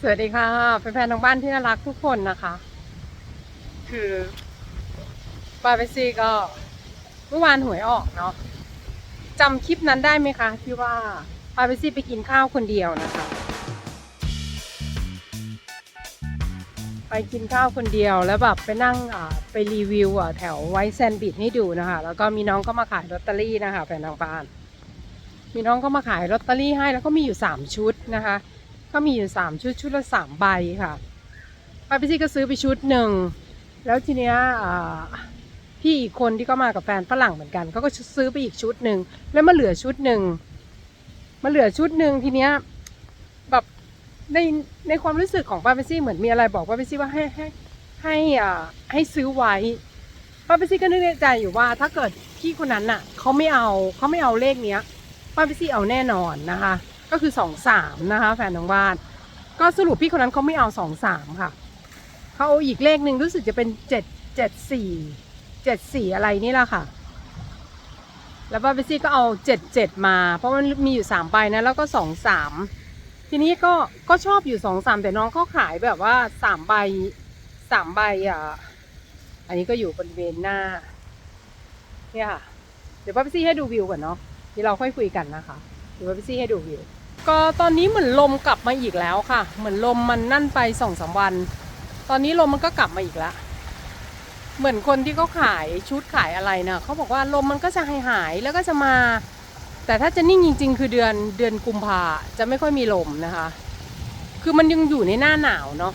สวัสดีค่ะแฟนๆทางบ้านที่น่ารักทุกคนนะคะ คือปาเปซี่ก็เมื่อวานหวยออกเนาะจำคลิปนั้นได้ไหมคะ ที่ว่าปาเปซี่ไปกินข้าวคนเดียวนะคะ ไปกินข้าวคนเดียวแล้วแบบไปนั่งอ่าไปรีวิวอะแถวไวท์แซนด์บิดให้ดูนะคะ แล้วก็มีน้องก็มาขายลอตเตอรี่นะคะแฟนทางบ้าน มีน้องก็มาขายลอตเตอรี่ให้แล้วก็มีอยู่สามชุดนะคะ ก็มีอยู่สามชุดชุดละสามใบค่ะป้าพี่ซี่ก็ซื้อไปชุดหนึ่งแล้วทีเนี้ยพี่อีกคนที่ก็มากับแฟนฝรั่งเหมือนกันเขาก็ซื้อไปอีกชุดหนึ่งแล้วมาเหลือชุดหนึ่งมาเหลือชุดหนึ่งทีเนี้ยแบบในในความรู้สึกของป้าเปซี่เหมือนมีอะไรบอกป้าเปซี่ว่าให้ให้ให้อ่าให้ซื้อไว้ป้าเปซี่ก็นึกในใจอยู่ว่า ถ้าเกิดพี่คนนั้นน่ะเขาไม่เอาเขาไม่เอาเลขเนี้ยป้าเปซี่เอาแน่นอนนะคะ ก็คือสองสามนะคะ แฟนทางบ้านก็สรุปพี่คนนั้นเขาไม่เอาสองสามค่ะเขาเอาอีกเลขหนึ่งรู้สึกจะเป็นเจ็ดเจ็ดสี่เจ็ดสี่อะไรนี่แหละค่ะ แล้วป้าเปซี่ก็เอาเจ็ดเจ็ดมา เพราะมันมีอยู่สามใบนะ แล้วก็สองสามทีนี้ก็ก็ชอบอยู่สองสามแต่น้องเขาขายแบบว่าสามใบสามใบอะ อันนี้ก็อยู่บริเวณหน้า เนี่ยค่ะ เดี๋ยวป้าเปซี่ให้ดูวิวก่อนเนาะที่เราค่อยคุยกันนะคะ เดี๋ยวพี่ซี่ให้ดูวิว ก็ตอนนี้เหมือนลมกลับมาอีกแล้วค่ะ เหมือนลมมันนั่นไปสองสามวัน ตอนนี้ลมมันก็กลับมาอีกแล้ว เหมือนคนที่เขาขายชุดขายอะไรนะเขาบอกว่าลมมันก็จะหายหายแล้วก็จะมา แต่ถ้าจะนิ่งจริง ๆ คือเดือนเดือนกุมภาจะไม่ค่อยมีลมนะคะ คือมันยังอยู่ในหน้าหนาวเนาะ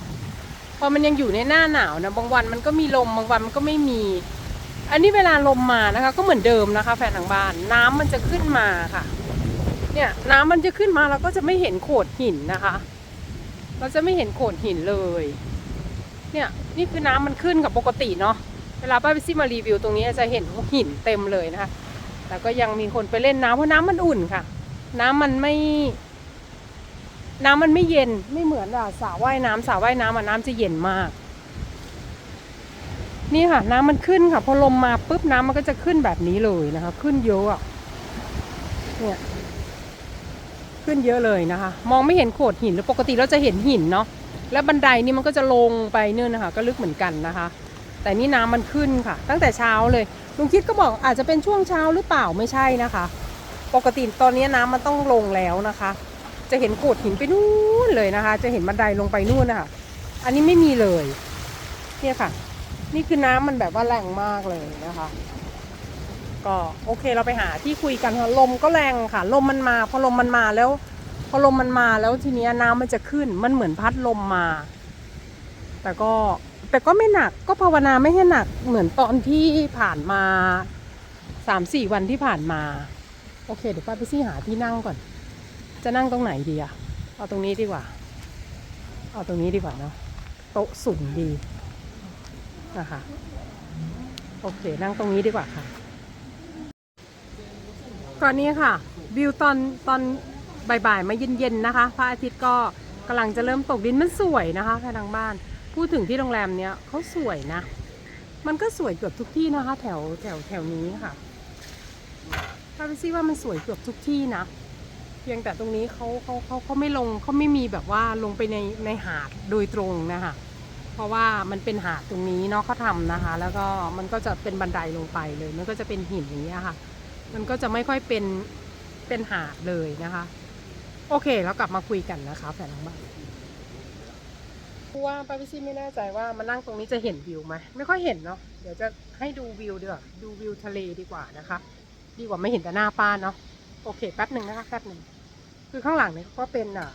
พอมันยังอยู่ในหน้าหนาวนะบางวันมันก็มีลมบางวันมันก็ไม่มี อันนี้เวลาลมมานะคะ ก็เหมือนเดิมนะคะ แฟนทางบ้านน้ำมันจะขึ้นมาค่ะ เนี่ยน้ำมันจะขึ้นมาเราก็จะไม่เห็นโขดหินนะคะ เราจะไม่เห็นโขดหินเลย เนี่ยนี่คือน้ำมันขึ้นกับปกติเนาะเวลาป้าไปซี่มารีวิวตรงนี้จะเห็นหินเต็มเลยนะคะ แต่ก็ยังมีคนไปเล่นน้ำเพราะน้ำมันอุ่นค่ะ น้ำมันไม่น้ำมันไม่เย็นไม่เหมือนอะสระว่ายน้ำสระว่ายน้ำอะน้ำจะเย็นมาก นี่ค่ะ น้ำมันขึ้นค่ะ พอลมมาปุ๊บน้ำมันก็จะขึ้นแบบนี้เลยนะคะ ขึ้นเยอะอะเนี่ย ขึ้นเยอะเลยนะคะ มองไม่เห็นโขดหินหรือปกติเราจะเห็นหินเนาะแล้วบันไดนี่มันก็จะลงไปเนี่ยนะคะ ก็ลึกเหมือนกันนะคะ แต่นี่น้ำมันขึ้นค่ะ ตั้งแต่เช้าเลยลุงคิดก็บอกอาจจะเป็นช่วงเช้าหรือเปล่าไม่ใช่นะคะ ปกติตอนนี้น้ำมันต้องลงแล้วนะคะ จะเห็นโขดหินไปนู่นเลยนะคะ จะเห็นบันไดลงไปนู่นนะคะอันนี้ไม่มีเลยเนี่ยค่ะ นี่คือน้ำมันแบบว่าแรงมากเลยนะคะ ก็โอเคเราไปหาที่คุยกันค่ะลมก็แรงค่ะ ลมมันมา พอลมมันมาแล้ว พอลมมันมาแล้วทีนี้น้ำมันจะขึ้นมันเหมือนพัดลมมา แต่ก็แต่ก็ไม่หนักก็ภาวนาไม่ให้หนักเหมือนตอนที่ผ่านมาสามสี่วันที่ผ่านมา โอเคเดี๋ยวป้าไปซี่หาที่นั่งก่อน จะนั่งตรงไหนดีอะเอาตรงนี้ดีกว่า เอาตรงนี้ดีกว่าเนาะโต๊ะสูงดีนะคะโอเค นั่งตรงนี้ดีกว่าค่ะ ก่อนนี้ค่ะวิวตอนตอนบ่ายๆมาเย็นๆนะคะพระอาทิตย์ก็กำลังจะเริ่มตกดินมันสวยนะคะแค่ทางบ้าน พูดถึงที่โรงแรมเนี้ยเขาสวยนะ มันก็สวยเกือบทุกที่นะคะ แถวแถวแถวนี้ค่ะพาไปซี่ว่ามันสวยเกือบทุกที่นะเพียงแต่ตรงนี้เขาเขาเขาเขาไม่ลงเขาไม่มีแบบว่าลงไปในในหาดโดยตรงนะคะเพราะว่ามันเป็นหาดตรงนี้เนาะเขาทำนะคะ แล้วก็มันก็จะเป็นบันไดลงไปเลย มันก็จะเป็นหินอย่างเงี้ยค่ะ มันก็จะไม่ค่อยเป็นเป็นหาดเลยนะคะ โอเคแล้วกลับมาคุยกันนะคะแฟนทางบ้านว่าป้าพิซี่ไม่แน่ใจว่ามานั่งตรงนี้จะเห็นวิวไหมไม่ค่อยเห็นเนาะเดี๋ยวจะให้ดูวิวเดีกว่าดูวิวทะเลดีกว่านะคะ ดีกว่าไม่เห็นแต่หน้าป้าเนาะโอเคแป๊บหนึ่งนะคะแป๊บหนึ่งคือข้างหลังเนี่ยก็เป็นอะ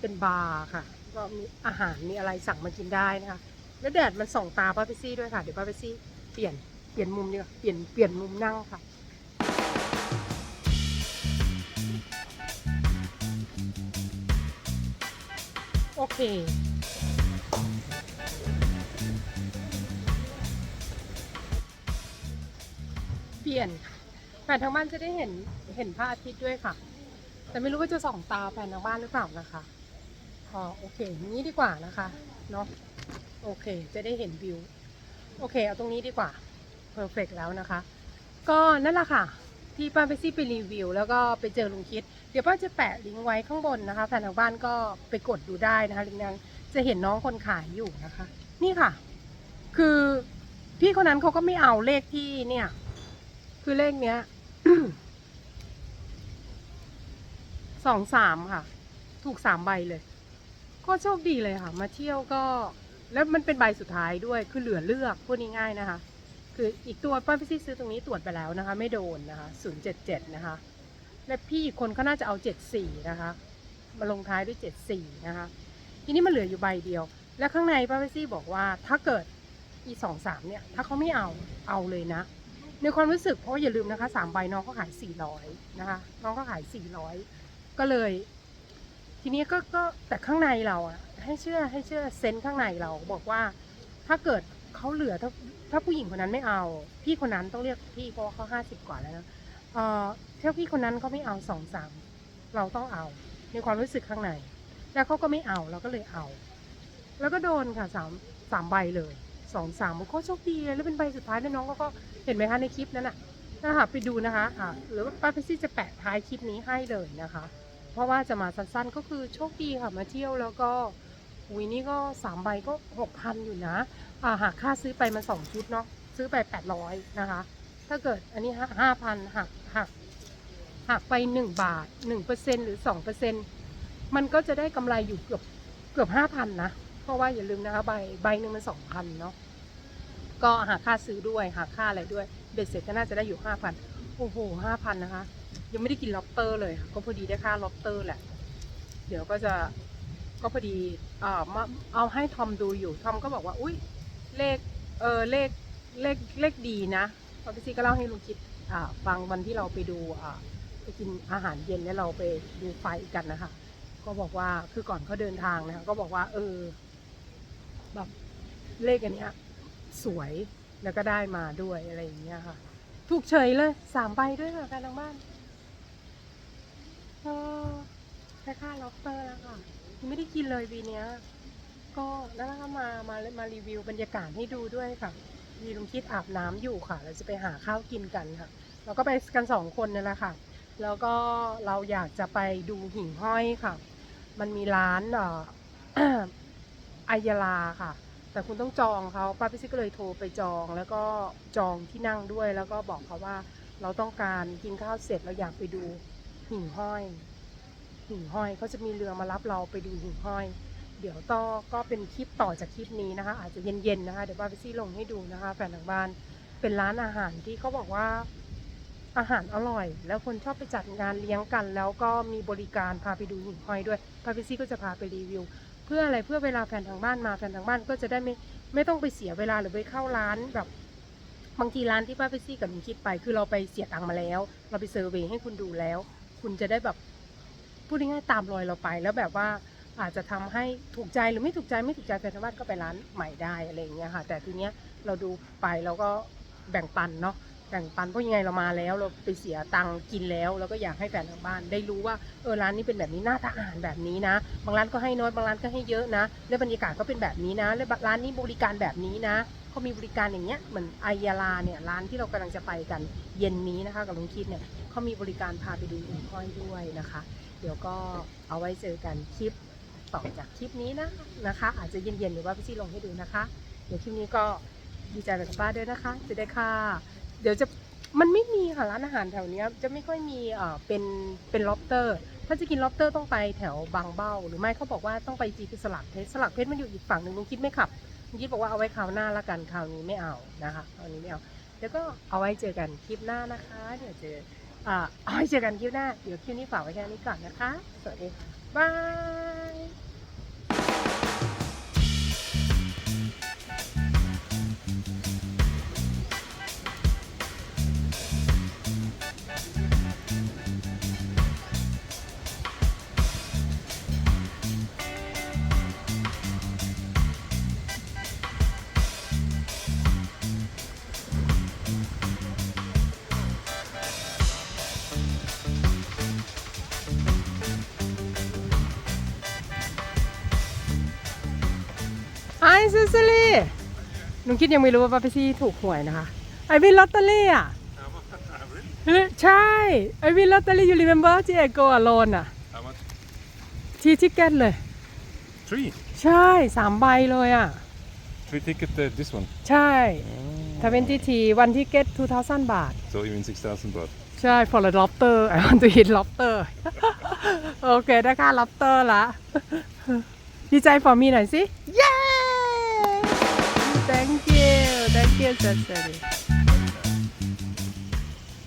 เป็นบาร์ค่ะ ก็มีอาหารมีอะไรสั่งมากินได้นะคะ แล้วแดดมันส่องตาป้าพิซี่ด้วยค่ะเดี๋ยวป้าพิซี่เปลี่ยนเปลี่ยนมุมดีกว่าเปลี่ยนเปลี่ยนมุมนั่งค่ะ เค เปลี่ยนแฟนทางบ้านจะได้เห็นเห็นพระอาทิตย์ด้วยค่ะ แต่ไม่รู้ว่าจะส่องตาแฟนทางบ้านหรือเปล่านะคะอ๋อโอเคนี้ดีกว่านะคะเนาะโอเค จะได้เห็นวิว โอเค เอาตรงนี้ดีกว่าเพอร์เฟกแล้วนะคะ ก็นั่นแหละค่ะ ที่ป้าไปซี่ไปรีวิว แล้วก็ไปเจอลุงคิด เดี๋ยวป้าจะแปะลิงก์ไว้ข้างบนนะคะแฟนทางบ้านก็ไปกดดูได้นะคะลิงก์นั้นจะเห็นน้องคนขายอยู่นะคะ นี่ค่ะ คือพี่คนนั้นเขาก็ไม่เอาเลขที่เนี่ย คือเลขเนี้ยสองสามค่ะ ถูกสามใบเลย ก็โชคดีเลยค่ะ มาเที่ยวก็ แล้วมันเป็นใบสุดท้ายด้วยคือเหลือเลือกพูดง่ายๆนะคะ คืออีกตัวป้าพี่ซี่ซื้อตรงนี้ตรวจไปแล้วนะคะ ไม่โดนนะคะศูนย์เจ็ดเจ็ดนะคะ และพี่อีกคนเขาน่าจะเอาเจ็ดสี่นะคะ มาลงท้ายด้วยเจ็ดสี่นะคะ ทีนี้มันเหลืออยู่ใบเดียว และข้างในป้าพี่ซี่บอกว่าถ้าเกิดอีสองสามเนี่ย ถ้าเขาไม่เอาเอาเลยนะ ในความรู้สึกเพราะอย่าลืมนะคะสามใบน้องเขาขายสี่ร้อยนะคะ น้องก็ขายสี่ร้อยก็เลย ทีนี้ก็ก็แต่ข้างในเราอะให้เชื่อให้เชื่อเซนข้างในเราบอกว่าถ้าเกิด เขาเหลือถ้าถ้าผู้หญิงคนนั้นไม่เอา พี่คนนั้นต้องเรียกพี่เพราะว่าเขาห้าสิบกว่าแล้วนะเอ่อถ้าพี่คนนั้นเขาไม่เอาสองสามเราต้องเอา ในความรู้สึกข้างใน แล้วเขาก็ไม่เอาเราก็เลยเอา แล้วก็โดนค่ะสามสามใบเลยสองสามมันก็โชคดีเลยแล้วเป็นใบสุดท้ายแล้วน้องก็ก็เห็นไหมคะในคลิปนั้นน่ะนะคะไปดูนะคะอ่าหรือว่าป้าเพชซี่จะแปะท้ายคลิปนี้ให้เลยนะคะ เพราะว่าจะมาสั้นๆก็คือโชคดีค่ะมาเที่ยวแล้วก็ อุ้ยนี่ก็สามใบก็หกพันอยู่นะอ่าหากค่าซื้อไปมันสองชุดเนาะซื้อไปแปดร้อยนะคะ ถ้าเกิดอันนี้ห้าพันหักหักหักไปหนึ่งบาทหนึ่งเปอร์เซ็นหรือสองเปอร์เซ็นมันก็จะได้กำไรอยู่เกือบเกือบห้าพันนะ เพราะว่าอย่าลืมนะคะใบใบหนึ่งมันสองพันเนาะก็หาค่าซื้อด้วยหาค่าอะไรด้วยเบ็ดเสร็จก็น่าจะได้อยู่ห้าพันโอ้โหห้าพันนะคะ ยังไม่ได้กินล็อบสเตอร์เลยค่ะก็พอดีได้ค่าล็อบสเตอร์แหละ เดี๋ยวก็จะก็พอดี มาเอาให้ทอมดูอยู่ ทอมก็บอกว่า อุ้ยเลข เออเลข เลข เลขดีนะพอพี่ซีก็เล่าให้ลุงคิดอ่าฟังวันที่เราไปดูอ่าไปกินอาหารเย็นแล้วเราไปดูไฟกันนะคะ ก็บอกว่า คือก่อนเขาเดินทางนะคะ ก็บอกว่า เออ แบบเลขอันเนี้ย สวย แล้วก็ได้มาด้วยอะไรอย่างเงี้ยค่ะ ถูกเฉยเลย สามใบด้วยค่ะแฟนทางบ้านก็ได้ค่าล็อบสเตอร์แล้วค่ะ ยังไม่ได้กินเลยวีเนี้ยก็แล้วก็มามามารีวิวบรรยากาศให้ดูด้วยค่ะ มีลุงคิดอาบน้ำอยู่ค่ะ เราจะไปหาข้าวกินกันค่ะ เราก็ไปกันสองคนนี่แหละค่ะ แล้วก็เราอยากจะไปดูหิ่งห้อยค่ะ มันมีร้านเอ่ออายาลาค่ะ แต่คุณต้องจองเขาป้าพิซิก็เลยโทรไปจอง แล้วก็จองที่นั่งด้วย แล้วก็บอกเขาว่าเราต้องการกินข้าวเสร็จเราอยากไปดูหิ่งห้อย หิ่งห้อยเขาจะมีเรือมารับเราไปดูหิ่งห้อย เดี๋ยวต่อก็เป็นคลิปต่อจากคลิปนี้นะคะ อาจจะเย็นๆนะคะ เดี๋ยวป้าพิซี่ลงให้ดูนะคะ แฟนทางบ้านเป็นร้านอาหารที่เขาบอกว่าอาหารอร่อย แล้วคนชอบไปจัดงานเลี้ยงกัน แล้วก็มีบริการพาไปดูหิ่งห้อยด้วยป้าพิซี่ก็จะพาไปรีวิว เพื่ออะไรเพื่อเวลาแฟนทางบ้านมาแฟนทางบ้านก็จะได้ไม่ไม่ต้องไปเสียเวลาหรือไปเข้าร้านแบบบางทีร้านที่ป้าไปซี่กับลุงคิดไป คือเราไปเสียตังค์มาแล้ว เราไปเซอร์เวยให้คุณดูแล้ว คุณจะได้แบบ พูดง่ายๆตามรอยเราไป แล้วแบบว่าอาจจะทำให้ถูกใจหรือไม่ถูกใจไม่ถูกใจแฟนทางบ้านก็ไปร้านใหม่ได้อะไรอย่างเงี้ยค่ะ แต่ทีเนี้ยเราดูไปเราก็แบ่งปันเนาะแบ่งปันเพราะยังไงเรามาแล้วเราไปเสียตังค์กินแล้วเราก็อยากให้แฟนทางบ้าน ได้รู้ว่าเออร้านนี้เป็นแบบนี้หน้าตาอาหารแบบนี้นะ บางร้านก็ให้น้อยบางร้านก็ให้เยอะนะ แล้วบรรยากาศก็เป็นแบบนี้นะ แล้วร้านนี้บริการแบบนี้นะเขามีบริการอย่างเงี้ยเหมือนไอยาลาเนี่ยร้านที่เรากำลังจะไปกันเย็นนี้นะคะกับลุงคิดเนี่ยเขามีบริการพาไปดูหิ่งห้อยด้วยนะคะ เดี๋ยวก็เอาไว้เจอกันคลิปต่อจากคลิปนี้นะนะคะ อาจจะเย็นๆหรือว่าพี่ซี่ลงให้ดูนะคะ เดี๋ยวคลิปนี้ก็ดีใจกับป้าด้วยนะคะ จะได้ค่ะ เดี๋ยวจะมันไม่มีค่ะร้านอาหารแถวเนี้ยจะไม่ค่อยมีเอ่อเป็นเป็นล็อบสเตอร์ ถ้าจะกินล็อบสเตอร์ต้องไปแถวบางเบ้า หรือไม่เขาบอกว่าต้องไปจีคือสลักเพชรสลักเพชรมันอยู่อีกฝั่งหนึ่งลุงคิดไม่ขับลุงคิดบอกว่าเอาไว้คราวหน้าละกันคราวนี้ไม่เอานะคะคราวนี้ไม่เอาเดี๋ยวก็เอาไว้เจอกันคลิปหน้านะคะ เดี๋ยวเจอ เอาไว้เจอกันคลิปหน้า เดี๋ยวคลิปนี้ฝากไว้แค่นี้ก่อนนะคะ สวัสดีค่ะบาย ไอซิซิลี่ลุงคิดยังไม่รู้ว่าป้าพี่ซี่ถูกหวยนะคะ ไอวินลอตเตอรี่อะใช่ I win lottery you remember ที่ไอโกอโลนอะ How much? ที่ทิกเก็ตเลย Three. ใช่สามใบเลยอะ Three ticket. Uh, this one. ใช่ทเวนตี้ทีวันที่เก็ต2,000บาท So even six thousand baht. ใช่ for the lobster I want to eat lobster โอเคได้ค่า lobster ละดีใจ for me หน่อยสิ เย้ thank you thank you เสร็จ